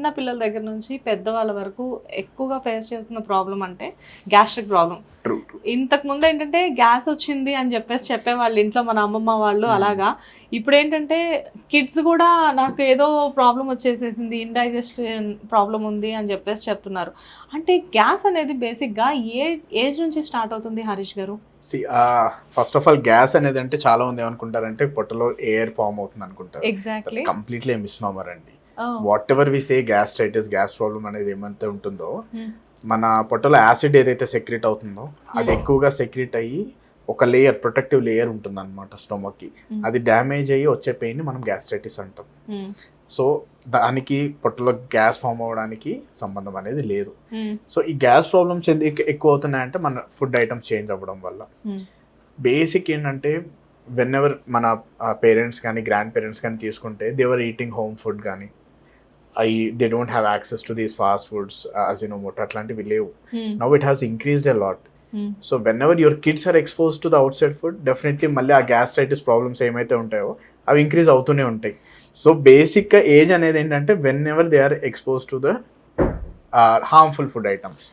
చిన్న పిల్లల దగ్గర నుంచి పెద్దవాళ్ళ వరకు ఎక్కువగా ఫేస్ చేస్తున్న ప్రాబ్లం అంటే గ్యాస్ట్రిక్ ప్రాబ్లం ఇంతకు ముందు ఏంటంటే గ్యాస్ వచ్చింది అని చెప్పేసి చెప్పేవాళ్ళు ఇంట్లో మన అమ్మమ్మ వాళ్ళు అలాగా. ఇప్పుడు ఏంటంటే కిడ్స్ కూడా నాకు ఏదో ప్రాబ్లం వచ్చేసేసింది ఇండైజెషన్ ప్రాబ్లం ఉంది అని చెప్పేసి చెప్తున్నారు. అంటే గ్యాస్ అనేది బేసిక్గా ఏ ఏజ్ నుంచి స్టార్ట్ అవుతుంది Harish garu? See first of all gas అనేది అంటే చాలా మంది ఏమనుకుంటారంటే పొట్టలో ఎయిర్ ఫామ్ అవుతుంది అనుకుంటారు ఎగ్జాక్ట్లీ కంప్లీట్లీ మిస్నామర్ అండి. Whatever we say gastritis gas problem అనేది ఏమైతే ఉంటుందో Hmm. మన పొట్టలో యాసిడ్ ఏదైతే సెక్రెట్ అవుతుందో అది ఎక్కువగా సెక్రెట్ అయ్యి ఒక లేయర్ ప్రొటెక్టివ్ లేయర్ ఉంటుంది అనమాట స్టొమక్కి అది డ్యామేజ్ అయ్యి వచ్చే పెయిన్ మనం గ్యాస్ట్రైటిస్ అంటాం. సో దానికి పొట్టలో గ్యాస్ ఫామ్ అవ్వడానికి సంబంధం అనేది లేదు. సో ఈ గ్యాస్ ప్రాబ్లమ్స్ ఎందుకు ఎక్కువ అవుతున్నాయంటే మన ఫుడ్ ఐటమ్స్ చేంజ్ అవ్వడం వల్ల. బేసిక్ ఏంటంటే వెన్ ఎవర్ మన పేరెంట్స్ కానీ గ్రాండ్ పేరెంట్స్ కానీ తీసుకుంటే they were eating home food కానీ I they don't have access to these fast foods Ajinomoto అట్లాంటివి లేవు. Now it has increased a lot so whenever your kids are expose to the outside food definitely మళ్ళీ ఆ gastritis problems ఏమైతే ఉంటాయో అవి increase అవుతూనే ఉంటాయి. సో బేసిక్గా ఏజ్ అనేది ఏంటంటే whenever they are expose to the harmful food items